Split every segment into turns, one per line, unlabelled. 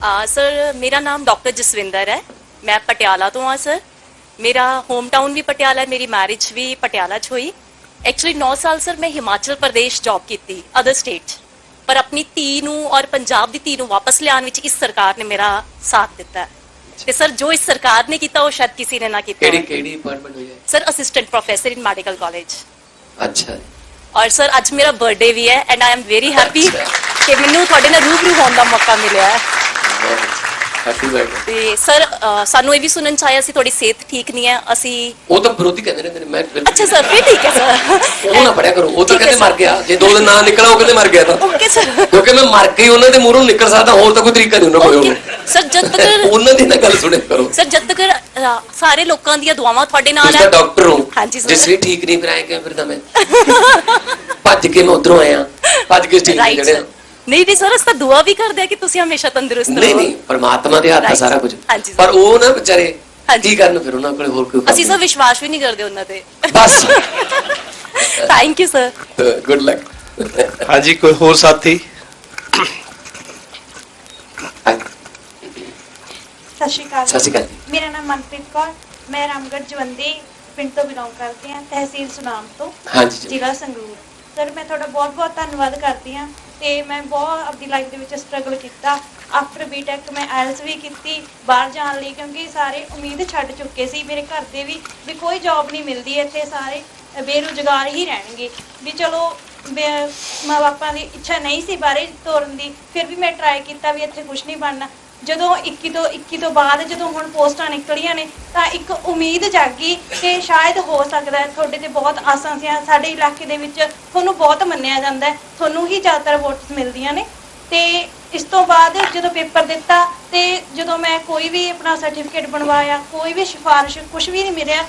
ਆ ਸਰ ਮੇਰਾ ਨਾਮ ਡਾਕਟਰ ਜਸਵਿੰਦਰ ਹੈ। ਮੈਂ ਪਟਿਆਲਾ ਤੋਂ ਆ ਸਰ। ਮੇਰਾ ਹੋਮ ਟਾਊਨ ਵੀ ਪਟਿਆਲਾ ਹੈ ਮੇਰੀ ਮੈਰਿਜ ਵੀ ਪਟਿਆਲਾ 'ਚ ਹੋਈ। ਐਕਚੁਅਲੀ 9 ਸਾਲ ਸਰ ਮੈਂ ਹਿਮਾਚਲ ਪ੍ਰਦੇਸ਼ ਜੌਬ ਕੀਤੀ ਅਦਰ ਸਟੇਟ ਪਰ ਆਪਣੀ ਧੀ ਨੂੰ ਔਰ ਪੰਜਾਬ ਦੀ ਧੀ ਨੂੰ ਵਾਪਸ ਲਿਆਉਣ ਵਿੱਚ ਇਸ ਸਰਕਾਰ ਨੇ ਮੇਰਾ ਸਾਥ ਦਿੱਤਾ। ਤੇ ਸਰ ਜੋ ਇਸ ਸਰਕਾਰ ਨੇ ਕੀਤਾ ਉਹ ਸ਼ਾਇਦ ਕਿਸੇ ਨੇ ਨਾ ਕੀਤਾ
ਕਿਹੜੀ। ਕਿਹੜੀ ਅਪਾਰਟਮੈਂਟ ਹੋਈ ਹੈ?
Sir assistant professor in medical college
ਅੱਛਾ।
ਔਰ ਸਰ ਅੱਜ ਮੇਰਾ ਬਰਥਡੇ ਵੀ ਹੈ and I am very
happy.
ਕਿ ਮੈਨੂੰ ਤੁਹਾਡੇ ਨਾਲ ਰੂਬਰੂ ਹੋਣ ਦਾ ਮੌਕਾ ਮਿਲਿਆ ਹੈ।
ਹੈਪੀ ਬਰਥਡੇ
ਤੇ ਸਰ ਅ, ਸਾਨੂੰ ਇਹ ਵੀ ਸੁਣਨ ਚ ਆਇਆ ਸੀ ਤੁਹਾਡੀ ਸਿਹਤ ਠੀਕ ਨਹੀਂ ਹੈ ਅਸੀਂ
ਉਹ ਤਾਂ ਵਿਰੋਧੀ ਕਹਿੰਦੇ ਰਹਿੰਦੇ ਨੇ ਮੈਂ ਬਿਲਕੁਲ-
ਅੱਛਾ ਸਰ ਫਿਰ ਠੀਕ ਹੈ ਸਰ।
ਉਹ ਨਾ ਪੜਿਆ ਕਰੋ ਉਹ ਤਾਂ
ਠੀਕ ਹੈ
ਕਹਿੰਦੇ ਮਰ
ਸਰ।
ਗਿਆ ਜੇ ਦੋ ਦਿਨ ਨਾ ਨਿਕਲਾ ਉਹ ਕਹਿੰਦੇ ਮਰ ਗਿਆ ਤਾਂ।
Okay sir.
ਕਿਉਂਕਿ ਮੈਂ ਮਰ ਗਈ ਉਹਨਾਂ ਦੇ ਮੂਹਰੋਂ ਨਿਕਲ ਸਕਦਾ ਹੋਰ ਤਾਂ ਕੋਈ ਤਰੀਕਾ ਨਹੀਂ ਉਹਨਾਂ ਕੋਲ।
ਓਕੇ। ਸਰ ਜਦ ਤੱਕ
ਉਹਨਾਂ ਦੀ ਨਾ ਗੱਲ ਸੁਣਿਆ ਕਰੋ।
ਸਰ ਜਦ ਤੱਕ ਅ, ਸਾਰੇ ਲੋਕਾਂ ਦੀਆਂ ਦੁਆਵਾਂ ਤੁਹਾਡੇ ਨਾਲ
ਤੁਸੀਂ ਤਾਂ
ਹੈ
ਡਾਕਟਰ ਹੋ।
ਹਾਂਜੀ ਸਰ।
ਜੇ ਸਰੀਰ ਠੀਕ ਨਹੀਂ ਫਿਰ ਆਏ ਕਿਵੇਂ ਫਿਰਦਾ ਮੈਂ? ਭੱਜ ਕੇ ਮੈਂ ਉਧਰੋਂ ਆਇਆ। ਭੱਜ ਕੇ ਸਟੇਜ ਤੇ ਚੜਿਆ
ਸਰ ਨਹੀਂ ਨਹੀਂ ਸਰ ਅਸੀਂ ਤਾਂ ਦੁਆ ਵੀ ਕਰਦੇ ਆ ਕਿ ਤੁਸੀਂ ਹਮੇਸ਼ਾ ਤੰਦਰੁਸਤ
ਨਹੀਂ
ਰਹੋ।
ਨਹੀਂ ਪਰਮਾਤਮਾ ਦੇ ਹੱਥ
Right.
ਸਾਰਾ ਕੁਝ।
ਹਾਂਜੀ।
ਪਰ ਉਹ ਨਾ ਵਿਚਾਰੇ
ਹਾਂਜੀ।
ਕੀ ਕਰਨ ਫਿਰ ਉਹਨਾਂ ਕੋਲ ਹੋਰ ਕੋਈ ਕੰਮ
ਅਸੀਂ ਸਰ ਵਿਸ਼ਵਾਸ ਵੀ ਨਹੀਂ ਕਰਦੇ ਉਹਨਾਂ ਤੇ।
ਬਸ।
Thank you sir
good luck
ਹਾਂਜੀ ਕੋਈ ਹੋਰ ਸਾਥੀ?
ਸਤਿ ਸ਼੍ਰੀ ਅਕਾਲ
ਸਤਿ ਸ਼੍ਰੀ ਅਕਾਲ
ਮੇਰਾ ਨਾਮ ਮਨਪ੍ਰੀਤ ਕੌਰ। ਮੈਂ ਰਾਮਗੜ੍ਹ ਜਵੰਦੀ ਪਿੰਡ ਤੋਂ ਬਿਲੋਂਗ ਕਰਦੀ ਹਾਂ ਤਹਿਸੀਲ ਸੁਨਾਮ ਤੋਂ
ਹਾਂਜੀ ਜੀ।
ਜ਼ਿਲ੍ਹਾ ਸੰਗਰੂਰ। ਸਰ, ਮੈਂ ਤੁਹਾਡਾ ਬਹੁਤ ਬਹੁਤ ਧੰਨਵਾਦ ਕਰਦੀ ਹਾਂ ਤੇ ਮੈਂ ਬਹੁਤ ਆਪਣੀ ਲਾਈਫ ਦੇ ਵਿੱਚ ਸਟਰਗਲ ਕੀਤਾ। ਆਫਟਰ ਬੀਟੈਕ ਮੈਂ ਆਇਲਸ ਵੀ ਕੀਤੀ, ਬਾਹਰ ਜਾਣ ਲਈ, ਕਿਉਂਕਿ ਸਾਰੇ ਉਮੀਦ ਛੱਡ ਚੁੱਕੇ ਸੀ ਮੇਰੇ ਘਰ ਦੇ ਵੀ ਵੀ ਕੋਈ ਜੌਬ ਨਹੀਂ ਮਿਲਦੀ, ਇੱਥੇ ਸਾਰੇ ਬੇਰੁਜ਼ਗਾਰ ਹੀ ਰਹਿਣਗੇ। ਵੀ ਚਲੋ, ਮਾਂ ਬਾਪਾਂ ਦੀ ਇੱਛਾ ਨਹੀਂ ਸੀ ਬਾਹਰੇ ਤੋਰਨ ਦੀ, ਫਿਰ ਵੀ ਮੈਂ ਟਰਾਈ ਕੀਤਾ ਵੀ ਇੱਥੇ ਕੁਝ ਨਹੀਂ ਬਣਨਾ। ਜਦੋਂ 21 ਤੋਂ 21 ਤੋਂ ਬਾਅਦ ਜਦੋਂ ਹੁਣ ਪੋਸਟਾਂ ਨਿਕਲੀਆਂ ਨੇ, ਤਾਂ ਇੱਕ ਉਮੀਦ ਜਾਗੀ ਕਿ ਸ਼ਾਇਦ ਹੋ ਸਕਦਾ ਹੈ, ਤੁਹਾਡੇ ਤੇ ਬਹੁਤ ਆਸਾਂ ਸੀ, ਸਾਡੇ ਇਲਾਕੇ ਦੇ ਵਿੱਚ ਤੁਹਾਨੂੰ ਬਹੁਤ ਮੰਨਿਆ ਜਾਂਦਾ ਹੈ, ਤੁਹਾਨੂੰ ਹੀ ਜ਼ਿਆਦਾਤਰ ਵੋਟਸ ਮਿਲਦੀਆਂ ਨੇ। ਤੇ ਇਸ ਤੋਂ ਬਾਅਦ ਜਦੋਂ ਪੇਪਰ ਦਿੱਤਾ ਤੇ ਜਦੋਂ ਮੈਂ ਕੋਈ ਵੀ ਆਪਣਾ ਸਰਟੀਫਿਕੇਟ ਬਣਵਾਇਆ, ਕੋਈ ਵੀ ਸਿਫਾਰਿਸ਼ ਕੁਝ ਵੀ ਨਹੀਂ ਮਿਲਿਆ,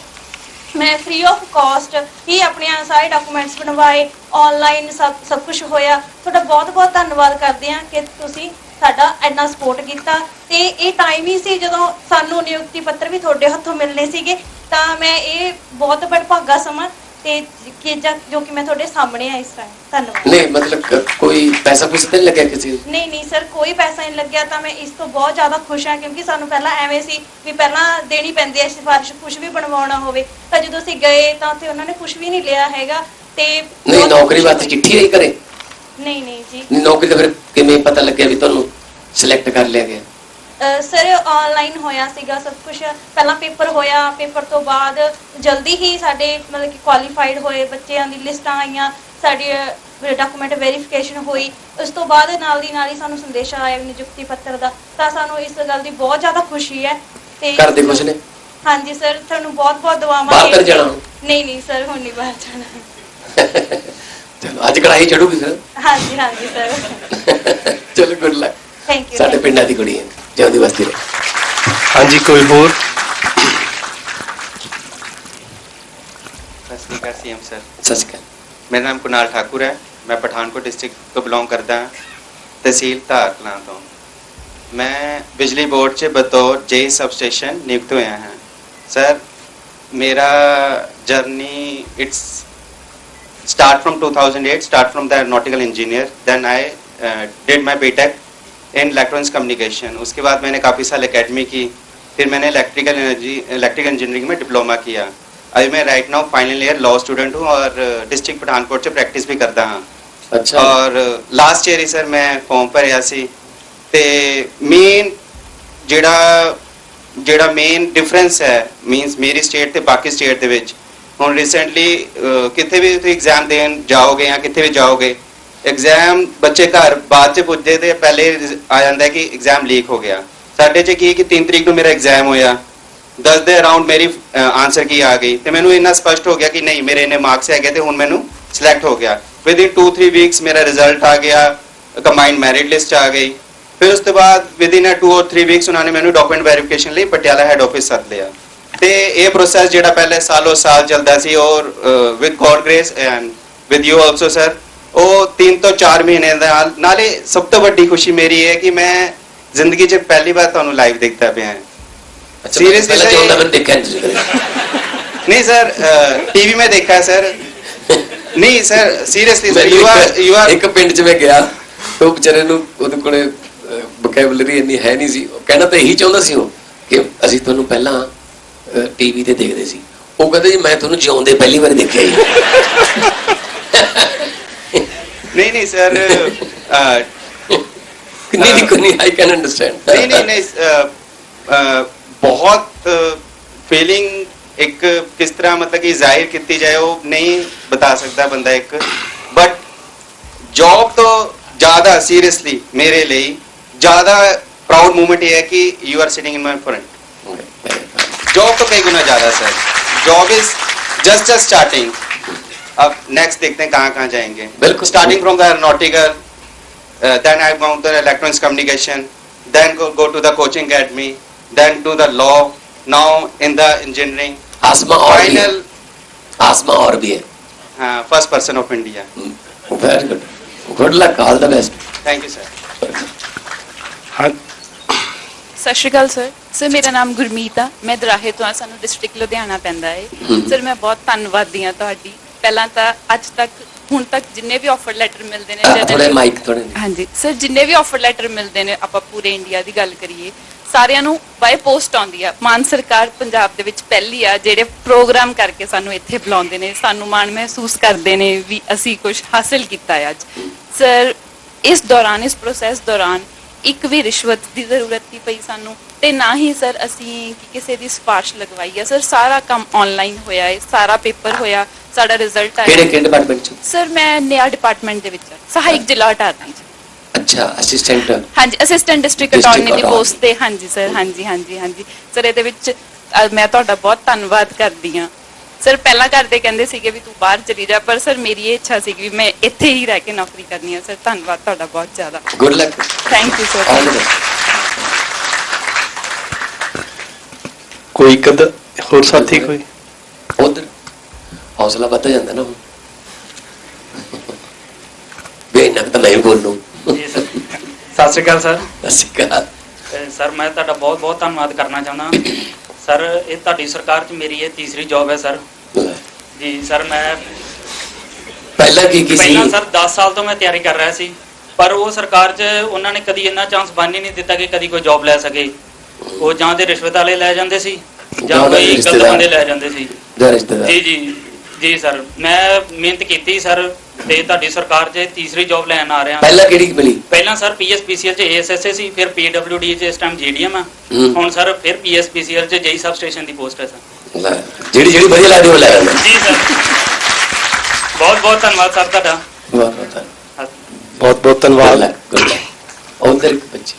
ਮੈਂ ਫ੍ਰੀ ਆਫ ਕਾਸਟ ਹੀ ਆਪਣੀਆਂ ਸਾਰੇ ਡਾਕੂਮੈਂਟਸ ਬਣਵਾਏ ਆਨਲਾਈਨ ਸਭ ਸਭ ਕੁਝ ਹੋਇਆ। ਤੁਹਾਡਾ ਬਹੁਤ ਬਹੁਤ ਧੰਨਵਾਦ ਕਰਦੇ ਹਾਂ ਕਿ ਤੁਸੀਂ ਸਾਡਾ ਇੰਨਾ ਸਪੋਰਟ ਕੀਤਾ ਤੇ ਇਹ ਟਾਈਮ ਹੀ ਸੀ ਜਦੋਂ ਸਾਨੂੰ ਨਿਯੁਕਤੀ ਪੱਤਰ ਵੀ ਤੁਹਾਡੇ ਹੱਥੋਂ ਮਿਲਨੇ ਸੀਗੇ ਤਾਂ ਮੈਂ ਇਹ ਬਹੁਤ ਬੜਭਾਗਾ ਸਮਾਂ ਤੇ ਕਿ ਜਾਂ- ਜੋ ਕਿ ਮੈਂ ਤੁਹਾਡੇ ਸਾਹਮਣੇ ਆ ਇਸ ਟਾਈਮ ਧੰਨਵਾਦ।
ਨਹੀਂ ਮਤਲਬ ਕੋਈ ਪੈਸਾ ਪੂਸਾ ਤਾਂ ਨਹੀਂ ਲੱਗਿਆ ਕਿਸੇ
ਨਹੀਂ ਨਹੀਂ ਸਰ ਕੋਈ ਪੈਸਾ ਨਹੀਂ ਲੱਗਿਆ ਤਾਂ ਮੈਂ ਇਸ ਤੋਂ ਬਹੁਤ ਜ਼ਿਆਦਾ ਖੁਸ਼ ਹਾਂ ਕਿਉਂਕਿ ਸਾਨੂੰ ਪਹਿਲਾਂ ਐਵੇਂ ਸੀ ਵੀ ਪਹਿਲਾਂ ਦੇਣੀ ਪੈਂਦੀ ਹੈ ਸਿਫਾਰਿਸ਼ ਕੁਝ ਵੀ ਬਣਵਾਉਣਾ ਹੋਵੇ ਤਾਂ ਜਦੋਂ ਅਸੀਂ ਗਏ ਤਾਂ ਉੱਥੇ ਉਹਨਾਂ ਨੇ ਕੁਝ ਵੀ ਨਹੀਂ ਲਿਆ ਹੈਗਾ ਤੇ
ਨਹੀਂ ਨੌਕਰੀ ਵਾਸਤੇ। ਚਿੱਠੀ ਆਈ ਕਰੇ
ਨਹੀਂ ਨਹੀਂ ਜੀ।
ਨਹੀਂ ਨੌਕਰੀ ਤਾਂ ਫਿਰ ਕਿਵੇਂ ਪਤਾ ਲੱਗਿਆ ਵੀ ਤੁਹਾਨੂੰ? ਸਿਲੈਕਟ ਕਰ ਲਿਆ ਗਿਆ।
ਸਰ ਆਨਲਾਈਨ ਹੋਇਆ ਸੀਗਾ ਸਭ ਕੁਝ ਪਹਿਲਾਂ ਪੇਪਰ ਹੋਇਆ ਪੇਪਰ ਤੋਂ ਬਾਅਦ ਜਲਦੀ ਹੀ ਸਾਡੇ ਮਤਲਬ ਕਿ ਕੁਆਲੀਫਾਈਡ ਹੋਏ ਬੱਚਿਆਂ ਦੀ ਲਿਸਟਾਂ ਆਈਆਂ। ਸਾਡੀ ਡਾਕੂਮੈਂਟ ਵੈਰੀਫਿਕੇਸ਼ਨ ਹੋਈ। ਉਸ ਤੋਂ ਬਾਅਦ ਨਾਲ ਦੀ ਨਾਲ ਹੀ ਸਾਨੂੰ ਸੰਦੇਸ਼ ਆਇਆ ਨਿਯੁਕਤੀ ਪੱਤਰ ਦਾ। ਤਾਂ ਸਾਨੂੰ ਇਸ ਗੱਲ ਦੀ ਬਹੁਤ ਜ਼ਿਆਦਾ ਖੁਸ਼ੀ ਹੈ। ਤੇ
ਘਰ ਦੇ ਖੁਸ਼ ਨੇ?
ਹਾਂਜੀ ਸਰ ਤੁਹਾਨੂੰ ਬਹੁਤ ਬਹੁਤ ਦੁਆਵਾਂ
ਬਾਹਰ ਤਾਂ। ਜਾਣਾ ਹੁਣ?
ਨਹੀਂ ਨਹੀਂ ਸਰ ਹੁਣ ਨਹੀਂ ਬਾਹਰ ਜਾਣਾ।
ਚਲੋ ਅੱਜ ਕੜਾਈ ਚੜੂਗੀ ਫਿਰ
ਹਾਂਜੀ ਹਾਂਜੀ ਸਰ।
ਚਲੋ ਗੁੱਡ ਲੱਕ ਸਾਡੇ ਪਿੰਡਾਂ ਦੀ ਕੁੜੀ ਹੈ ਜਿਉਂਦੀ ਵਸਦੀ ਰਹੇ
ਹਾਂਜੀ ਕੋਈ ਹੋਰ
ਸਤਿ ਸ਼੍ਰੀ ਅਕਾਲ ਸੀਐਮ ਸਰ
ਸਤਿ ਸ਼੍ਰੀ ਅਕਾਲ
ਮੇਰਾ ਨਾਮ ਕੁਨਾਲ ਠਾਕੁਰ ਹੈ ਮੈਂ ਪਠਾਨਕੋਟ ਡਿਸਟ੍ਰਿਕਟ ਤੋਂ ਬਿਲੋਂਗ ਕਰਦਾ ਹਾਂ ਤਹਿਸੀਲ ਧਾਰਕਲਾਂ ਤੋਂ ਮੈਂ ਬਿਜਲੀ ਬੋਰਡ 'ਚ ਬਤੌਰ ਜੇ ਸਬ ਸਟੇਸ਼ਨ ਨਿਯੁਕਤ ਹੋਇਆ ਹਾਂ ਸਰ ਮੇਰਾ journey it's start from 2008 start from the aeronautical engineer then i uh, did my btech in electronics communication उसके बाद मैंने काफ़ी साल एकेडमी की फिर मैंने इलेक्ट्रिकल एनर्जी इलेक्ट्रिकल इंजीनियरिंग में डिप्लोमा किया अभी मैं right now final year law student हूँ और डिस्ट्रिक्ट पठानकोट से प्रैक्टिस भी करता हाँ
ਅੱਛਾ
ਔਰ ਲਾਸਟ ਈਅਰ ਹੀ ਸਰ ਮੈਂ ਫਾਰਮ ਭਰਿਆ ਸੀ ਤੇ ਮੇਨ ਜਿਹੜਾ ਜਿਹੜਾ ਮੇਨ ਡਿਫਰੈਂਸ ਹੈ ਮੀਨਸ ਮੇਰੀ ਸਟੇਟ ਤੇ ਬਾਕੀ ਸਟੇਟ ਦੇ ਵਿੱਚ ਹੁਣ ਰੀਸੈਂਟਲੀ ਕਿਤੇ ਵੀ ਤੁਸੀਂ ਐਗਜ਼ਾਮ ਦੇਣ ਜਾਓਗੇ ਜਾਂ ਕਿਤੇ ਵੀ ਜਾਓਗੇ ਐਗਜ਼ਾਮ ਬੱਚੇ ਘਰ ਬਾਅਦ ਚ ਪੁੱਜਦੇ ਤੇ ਪਹਿਲੇ ਆ ਜਾਂਦਾ ਹੈ ਕਿ ਐਗਜ਼ਾਮ ਲੀਕ ਹੋ ਗਿਆ। ਸਾਡੇ ਚ ਕੀ ਹੈ ਕਿ 3 ਤਰੀਕ ਨੂੰ ਮੇਰਾ ਐਗਜ਼ਾਮ ਹੋਇਆ। 10 ਦੇ ਅਰਾਊਂਡ ਮੇਰੀ ਆਨਸਰ ਕੀ ਆ ਗਈ। ਤੇ ਮੈਨੂੰ ਇੰਨਾ ਸਪਸ਼ਟ ਹੋ ਗਿਆ ਕਿ ਨਹੀਂ, ਮੇਰੇ ਇੰਨੇ ਮਾਰਕਸ ਹੈਗੇ ਤੇ ਹੁਣ ਮੈਨੂੰ ਸਿਲੈਕਟ ਹੋ ਗਿਆ। ਵਿਦ ਇਨ 2-3 ਵੀਕਸ ਮੇਰਾ ਰਿਜ਼ਲਟ ਆ ਗਿਆ ਕੰਬਾਈਨਡ ਮੈਰਿਟ ਲਿਸਟ ਆ ਗਈ। ਫਿਰ ਉਸ ਤੋਂ ਬਾਅਦ ਵਿਦ ਇਨ 2 অর 3 ਵੀਕਸ ਉਹਨਾਂ ਨੇ ਮੈਨੂੰ ਡਾਕੂਮੈਂਟ ਵੈਰੀਫਿਕੇਸ਼ਨ ਲਈ ਪਟਿਆਲਾ ਹੈਡ ਆਫਿਸ ਸੱਦ ਲਿਆ। ਤੇ ਇਹ ਪ੍ਰੋਸੈਸ ਜਿਹੜਾ ਪਹਿਲੇ ਸਾਲੋ ਸਾਲ ਚੱਲਦਾ ਸੀ ਔਰ with God grace and with you also sir ਉਹ 3 ਤੋਂ 4 ਮਹੀਨੇ ਦੇ ਨਾਲ ਨਾਲੇ ਸਭ ਤੋਂ ਵੱਡੀ ਖੁਸ਼ੀ ਮੇਰੀ ਹੈ ਕਿ ਮੈਂ ਜ਼ਿੰਦਗੀ 'ਚ ਪਹਿਲੀ ਵਾਰ ਤੁਹਾਨੂੰ ਲਾਈਵ ਦੇਖਦਾ ਪਿਆ ਹਾਂ। ਸੀਰੀਅਸਲੀ
ਸਰ
ਚੋਂ
ਨੰਬਰ ਦੇਖਿਆ ਨਹੀਂ
ਸਰ ਟੀਵੀ ਮੈਂ ਦੇਖਿਆ ਸਰ ਨਹੀਂ sir seriously sir you
are
you are
ਇੱਕ ਪਿੰਡ 'ਚ ਮੈਂ ਗਿਆ ਉਹ ਵਿਚਾਰੇ ਨੂੰ ਉਹਦੇ ਕੋਲੇ ਵੋਕੈਬਲਰੀ ਇੰਨੀ ਹੈ ਨਹੀਂ ਸੀ। ਕਹਿਣਾ ਤਾਂ ਇਹੀ ਚਾਹੁੰਦਾ ਸੀ ਉਹ ਕਿ ਅਸੀਂ ਤੁਹਾਨੂੰ ਪਹਿਲਾਂ ਟੀਵੀ ਤੇ ਦੇਖਦੇ ਸੀ। ਉਹ ਕਹਿੰਦੇ ਜੀ ਮੈਂ ਤੁਹਾਨੂੰ ਜਿਉਂਦੇ ਪਹਿਲੀ ਵਾਰ ਦੇਖਿਆ ਜੀ। नहीं नहीं सर नहीं नहीं आई
कैन अंडरस्टैंड नहीं नहीं नहीं बहुत फीलिंग एक किस तरह मतलब कि ज़ाहिर कितनी जाए वो नहीं बता सकता बंदा एक। बट जॉब तो ज़्यादा सीरियसली मेरे लिए ज़्यादा प्राउड मोमेंट ये है कि you are sitting in my front job तो कई गुना ज़्यादा sir job is just just starting अब नेक्स्ट देखते हैं कहाँ कहाँ जाएंगे
बिल्कुल।
Starting from the aeronautical then I go to electronics communication then go go to the coaching academy then to the law now in the engineering
आसमा और भी है
final
आसमा और भी है
uh, first person of India
very good good luck all the best
thank you sir
ਹਾਂ
ਸਤਿ ਸ਼੍ਰੀ ਅਕਾਲ sir sir ਮੇਰਾ ਨਾਮ ਗੁਰਮੀਤ ਆ ਮੈਂ ਦਰਾਹੇ ਤੋਂ ਆ ਸਾਨੂੰ ਡਿਸਟ੍ਰਿਕਟ ਲੁਧਿਆਣਾ ਪੈਂਦਾ ਹੈ
ਹਮ।
ਸਰ ਮੈਂ ਬਹੁਤ ਧੰਨਵਾਦੀ ਆ ਤੁਹਾਡੀ ਪਹਿਲਾਂ ਤਾਂ ਅੱਜ ਤੱਕ ਹੁਣ ਤੱਕ ਜਿੰਨੇ ਵੀ ਆਫਰ ਲੈਟਰ ਮਿਲਦੇ ਨੇ
ਥੋੜੇ
generally-
ਮਾਈਕ ਥੋੜੇ
ਹਾਂਜੀ ਸਰ ਜਿੰਨੇ ਵੀ ਆਫਰ ਲੈਟਰ ਮਿਲਦੇ ਨੇ ਆਪਾਂ ਪੂਰੇ ਇੰਡੀਆ ਦੀ ਗੱਲ ਕਰੀਏ ਸਾਰਿਆਂ ਨੂੰ ਬਾਈ ਪੋਸਟ ਆਉਂਦੀ ਆ। ਮਾਨ ਸਰਕਾਰ ਪੰਜਾਬ ਦੇ ਵਿੱਚ ਪਹਿਲੀ ਆ ਜਿਹੜੇ ਪ੍ਰੋਗਰਾਮ ਕਰਕੇ ਸਾਨੂੰ ਇੱਥੇ ਬੁਲਾਉਂਦੇ ਨੇ ਸਾਨੂੰ ਮਾਣ ਮਹਿਸੂਸ ਕਰਦੇ ਨੇ ਵੀ ਅਸੀਂ ਕੁਝ ਹਾਸਿਲ ਕੀਤਾ ਹੈ ਅੱਜ। ਸਰ ਇਸ ਦੌਰਾਨ ਇਸ ਪ੍ਰੋਸੈਸ ਦੌਰਾਨ ਇੱਕ ਵੀ ਰਿਸ਼ਵਤ ਦੀ ਜ਼ਰੂਰਤ ਨਹੀਂ ਪਈ ਸਾਨੂੰ। ਤੇ ਨਾ ਹੀ ਸਰ ਅਸੀਂ ਕਿ ਕਿਸੇ ਦੀ ਸਿਫਾਰਿਸ਼ ਲਗਵਾਈ ਹੈ। ਸਰ ਸਾਰਾ ਕੰਮ ਆਨਲਾਈਨ ਹੋਇਆ ਹੈ। ਸਾਰਾ ਪੇਪਰ ਹੋਇਆ। ਸਾਡਾ ਰਿਜ਼ਲਟ
ਕਿਹੜੇ
ਆਇਆ।
ਕਿਹੜੇ ਡਿਪਾਰਟਮੈਂਟ ਚ?
ਸਰ ਮੈਂ ਨਿਆ ਡਿਪਾਰਟਮੈਂਟ ਦੇ ਵਿੱਚ ਹਾਂ, ਸਹਾਇਕ ਜ਼ਿਲ੍ਹਾ ਅਟਾਰਨੀ ਚ।
ਅੱਛਾ ਅਸਿਸਟੈਂਟ
ਹਾਂਜੀ ਅਸਿਸਟੈਂਟ ਡਿਸਟ੍ਰਿਕਟ
District
ਅਟਾਰਨੀ ਦੀ
attorney।
ਪੋਸਟ ਤੇ। ਹਾਂਜੀ ਸਰ। ਹਾਂਜੀ ਹਾਂਜੀ ਹਾਂਜੀ। ਸਰ ਇਹਦੇ ਵਿੱਚ ਅ, ਮੈਂ ਤੁਹਾਡਾ ਬਹੁਤ ਧੰਨਵਾਦ ਕਰਦੀ ਹਾਂ। ਸਰ ਪਹਿਲਾਂ ਕਰਦੇ ਕਹਿੰਦੇ ਸੀਗੇ ਵੀ ਤੂੰ ਬਾਹਰ ਚਲੀ ਜਾ ਪਰ ਸਰ ਮੇਰੀ ਇਹ ਇੱਛਾ ਸੀ ਵੀ ਮੈਂ ਇੱਥੇ ਹੀ ਰਹਿ ਕੇ ਨੌਕਰੀ ਕਰਨੀ ਹੈ। ਸਰ ਧੰਨਵਾਦ ਤੁਹਾਡਾ ਬਹੁਤ ਜ਼ਿਆਦਾ।
Good luck
thank you sir
all the best
ਕੋਈ ਕਦ ਹੋਰ ਸਾਥੀ ਕੋਈ?
ਉਧਰ ਹੌਸਲਾ ਵੱਧ ਜਾਂਦਾ ਨਾ ਬੇਨਕ ਤਾਂ ਮੈਂ ਹੀ ਬੋਲੂ।
ਜੀ ਸਰ। ਸਤਿ ਸ਼੍ਰੀ ਅਕਾਲ ਸਰ।
ਅਸੀਂ ਕਹਾ
ਸਰ ਮੈਂ ਤੁਹਾਡਾ ਬਹੁਤ ਬਹੁਤ ਧੰਨਵਾਦ ਕਰਨਾ ਚਾਹੁੰਦਾ। ਸਰ ਇਹ ਤੁਹਾਡੀ ਸਰਕਾਰ 'ਚ ਮੇਰੀ ਇਹ ਤੀਸਰੀ ਜੌਬ ਹੈ ਸਰ। ਜੀ ਸਰ ਮੈਂ
ਪਹਿਲਾਂ ਕੀ ਕੀ ਸੀ?
ਪਹਿਲਾਂ ਸਰ 10 ਸਾਲ ਤੋਂ ਮੈਂ ਤਿਆਰੀ ਕਰ ਰਿਹਾ ਸੀ। ਪਰ ਉਹ ਸਰਕਾਰ 'ਚ ਉਹਨਾਂ ਨੇ ਕਦੀ ਇੰਨਾ ਚਾਂਸ ਬਣ ਹੀ ਨਹੀਂ ਦਿੱਤਾ ਕਿ ਕਦੀ ਕੋਈ ਜੌਬ ਲੈ ਸਕੇ। ਉਹ ਜਾਂ ਤੇ ਰਿਸ਼ਵਤ ਵਾਲੇ ਲੈ ਜਾਂਦੇ ਸੀ ਜਾਂ
ਜਾਂ
ਕੋਈ ਗਲਤ
ਰਿਸ਼ਤੇਦਾਰ।
ਬੰਦੇ ਲੈ ਜਾਂਦੇ ਸੀ।
ਦਾ ਰਿਸ਼ਤੇਦਾਰ।
ਜੀ ਜੀ ਜੀ ਸਰ ਮੈਂ ਮਿਹਨਤ ਕੀਤੀ ਸਰ ਤੇ ਤੁਹਾਡੀ ਸਰਕਾਰ 'ਚ ਤੀਸਰੀ ਜੌਬ ਲੈਣ ਆ ਰਿਹਾ।
ਪਹਿਲਾਂ ਕਿਹੜੀ ਮਿਲੀ
ਪਹਿਲਾਂ ਸਰ ਪੀਐਸਪੀਸੀਐਲ ਚ ਏਐਸਐਸਏ ਸੀ ਫਿਰ ਪੀਡਬਲਯੂਡੀ ਚ ਇਸ ਟਾਈਮ ਜੀਡੀਐਮ ਆ।
ਹੂੰ।
ਹੁਣ ਸਰ ਫਿਰ ਪੀਐਸਪੀਸੀਐਲ ਚ ਜੇਈ ਸਬ ਸਟੇਸ਼ਨ ਦੀ ਪੋਸਟ ਹੈ ਸਰ।
ਲੈ, ਜਿਹੜੀ ਜਿਹੜੀ ਵਧੀਆ ਲੱਗਦੀ ਉਹ ਲੈ ਲੈਣਾ
ਜੀ ਸਰ। ਬਹੁਤ ਬਹੁਤ ਧੰਨਵਾਦ ਸਰ ਤੁਹਾਡਾ।
ਬਹੁਤ ਬਹੁਤ
ਬਹੁਤ ਬਹੁਤ ਧੰਨਵਾਦ।
ਇੱਕ ਬੱਚੀ।